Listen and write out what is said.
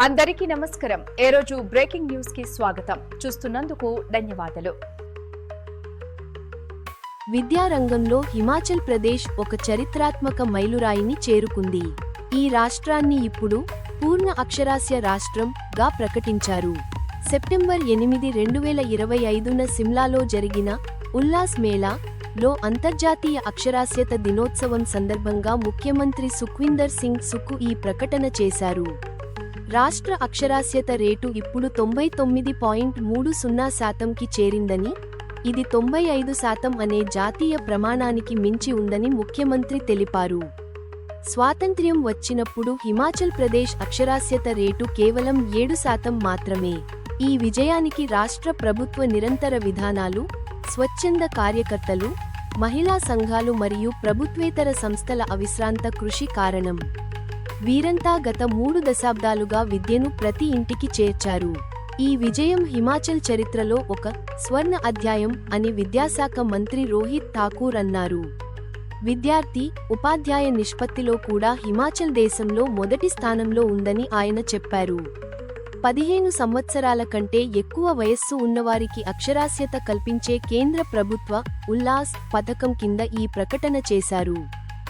అందరికీ నమస్కారం. ఏ రోజు బ్రేకింగ్ న్యూస్కి స్వాగతం. చూస్తున్నందుకు ధన్యవాదాలు. విద్యారంగంలో హిమాచల్ ప్రదేశ్ ఒక చరిత్రాత్మక మైలురాయిని చేరుకుంది. ఈ రాష్ట్రాన్ని ఇప్పుడు పూర్ణ అక్షరాస్య రాష్ట్రం గా ప్రకటించారు. సెప్టెంబర్ ఎనిమిది రెండు వేల ఇరవై ఐదున సిమ్లాలో జరిగిన ఉల్లాస్ మేళా లో అంతర్జాతీయ అక్షరాస్యత దినోత్సవం సందర్భంగా ముఖ్యమంత్రి సుఖ్వీందర్ సింగ్ సుక్కు ఈ ప్రకటన చేశారు. రాష్ట్ర అక్షరాస్యత రేటు ఇప్పుడు తొంభై తొమ్మిది పాయింట్ మూడు సున్నా శాతంకి చేరిందని ఇది తొంభై ఐదు శాతం అనే జాతీయ ప్రమాణానికి మించి ఉందని ముఖ్యమంత్రి తెలిపారు. స్వాతంత్ర్యం వచ్చినప్పుడు హిమాచల్ ప్రదేశ్ అక్షరాస్యత రేటు కేవలం ఏడు శాతం మాత్రమే. ఈ విజయానికి రాష్ట్ర ప్రభుత్వ నిరంతర విధానాలు స్వచ్ఛంద కార్యకర్తలు మహిళా సంఘాలు మరియు ప్రభుత్వేతర సంస్థల అవిశ్రాంత కృషి కారణం. వీరంతా గత మూడు దశాబ్దాలుగా విద్యను ప్రతి ఇంటికి చేర్చారు. ఈ విజయం హిమాచల్ చరిత్రలో ఒక స్వర్ణ అధ్యాయం అని విద్యాశాఖ మంత్రి రోహిత్ ఠాకూర్ అన్నారు. విద్యార్థి ఉపాధ్యాయ నిష్పత్తిలో కూడా హిమాచల్ దేశంలో మొదటి స్థానంలో ఉందని ఆయన చెప్పారు. పదిహేను సంవత్సరాల కంటే ఎక్కువ వయస్సు ఉన్నవారికి అక్షరాస్యత కల్పించే కేంద్ర ప్రభుత్వ ఉల్లాస్ పథకం కింద ఈ ప్రకటన చేశారు.